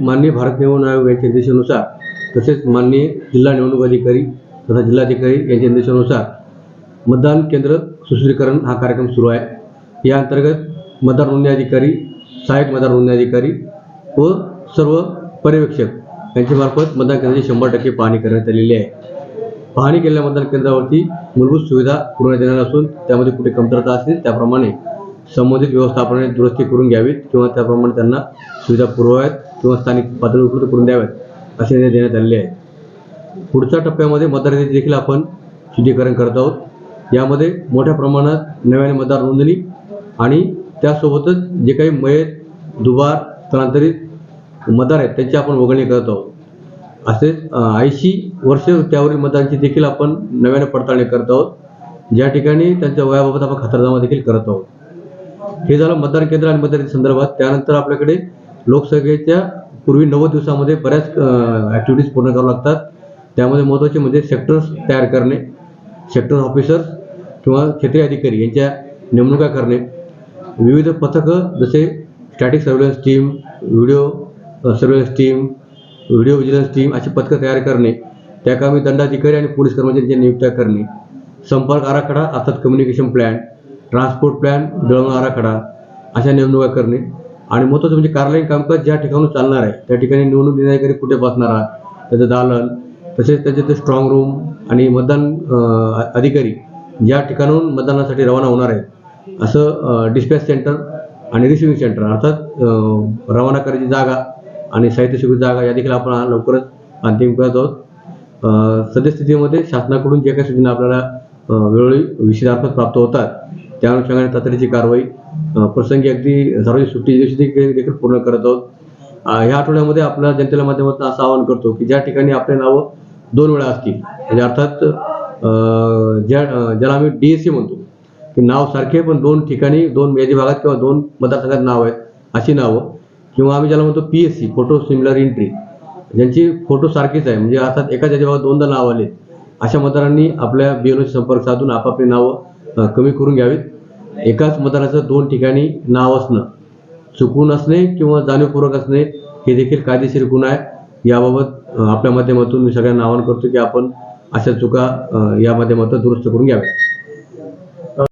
माननीय भारत निवडणूक आयोग यांच्या निर्देशानुसार तसेच माननीय जिल्हा निवडणूक अधिकारी तथा जिल्हाधिकारी यांच्या निर्देशानुसार मतदान केंद्र सुशोभीकरण हा कार्यक्रम सुरू आहे. या अंतर्गत मतदार नोंदणी अधिकारी सहाय्यक मतदार नोंदणी अधिकारी व सर्व पर्यवेक्षक यांच्यामार्फत मतदान केंद्राची शंभर टक्के पाहणी करण्यात आलेली आहे. पाहणी केलेल्या मतदान केंद्रावरती मूलभूत सुविधा पुरवण्यात येणार असून त्यामध्ये कुठे कमतरता असतील त्याप्रमाणे संबंधित व्यवस्थापनाने दुरुस्ती करून घ्यावीत किंवा त्याप्रमाणे त्यांना सुविधा पुरवाव्यात किंवा स्थानिक पातळी उपलब्ध करून द्याव्यात असे निर्णय देण्यात आलेले आहेत. पुढच्या टप्प्यामध्ये मतदारांचे देखील आपण शुद्धीकरण करत आहोत. यामध्ये मोठ्या प्रमाणात नव्याने मतदार नोंदणी आणि त्यासोबतच जे काही मयत दुबार स्थलांतरित मतदार आहेत त्यांची आपण वगळणी करत आहोत. असेच ऐंशी वर्ष त्यावरील मतदारांची देखील आपण नव्याने पडताळणी करत आहोत. ज्या ठिकाणी त्यांच्या वयाबाबत आपण खातरजमा देखील करत आहोत. हे झालं मतदान केंद्र आणि मतदार संदर्भात. त्यानंतर आपल्याकडे लोकसभेच्या पूर्वी नव्वद दिवसामध्ये बऱ्याच ॲक्टिव्हिटीज पूर्ण कराव्या लागतात. त्यामध्ये महत्त्वाचे म्हणजे सेक्टर्स तयार करणे सेक्टर ऑफिसर्स किंवा क्षेत्रीय अधिकारी यांच्या नेमणुका करणे. विविध पथकं जसे static surveillance team video surveillance team video vigilance team अशी पथकं तयार करणे. त्या कामी दंडाधिकारी आणि पोलीस कर्मचाऱ्यांच्या नियुक्त्या करणे. संपर्क आराखडा अर्थात कम्युनिकेशन प्लॅन ट्रान्सपोर्ट प्लॅन दळण आराखडा अशा नेमणुका करणे. आणि महत्त्वाचं म्हणजे कार्यालयीन कामकाज ज्या ठिकाणी चालणार आहे त्या ठिकाणी निवडणूक अधिकारी कुठे बसणार त्याचं दालन तसेच त्याचे ते स्ट्रॉंग रूम आणि मतदान अधिकारी ज्या ठिकाणाहून मतदानासाठी रवाना होणार आहेत. असं डिस्पॅच सेंटर आणि रिसिव्हिंग सेंटर अर्थात रवाना करायची जागा आणि साहित्य शिबिर जागा या देखील आपण लवकरच अंतिम करत आहोत. सद्यस्थितीमध्ये शासनाकडून जे काही सूचना आपल्याला वेळोवेळी विषयार्फत प्राप्त होतात त्या अनुषंगाने तातडीची कारवाई प्रसंगी अगदी सार्वजनिक सुट्टी दिवशी देखील पूर्ण करत आहोत. ह्या आठवड्यामध्ये आपल्या जनतेला माध्यमातून असं आवाहन करतो की ज्या ठिकाणी आपले नावं दोन वेळा असतील म्हणजे अर्थात ज्या ज्याला आम्ही डी एस सी म्हणतो की नाव सारखे पण दोन ठिकाणी दोन यादी भागात किंवा दोन मतदारसंघात नाव आहेत अशी नावं. किंवा आम्ही ज्याला म्हणतो P S C photo similar entry. ज्यांची फोटो सारखीच आहे म्हणजे अर्थात एकाच यादी भागात दोनदा नाव आले अशा मतदारांनी आपल्या बीएलओशी संपर्क साधून आपापली नावं कमी करून घ्यावीत. एकाच मतदाराचं दोन ठिकाणी नाव असणं चुकून असणे किंवा जाणीवपूर्वक असणे हे देखील कायदेशीर गुन्हा आहे. याबाबत आपल्या माध्यमातून मी सगळ्यांना आवाहन करतो की आपण अशा चुका या माध्यमातून दुरुस्त करून घ्याव्या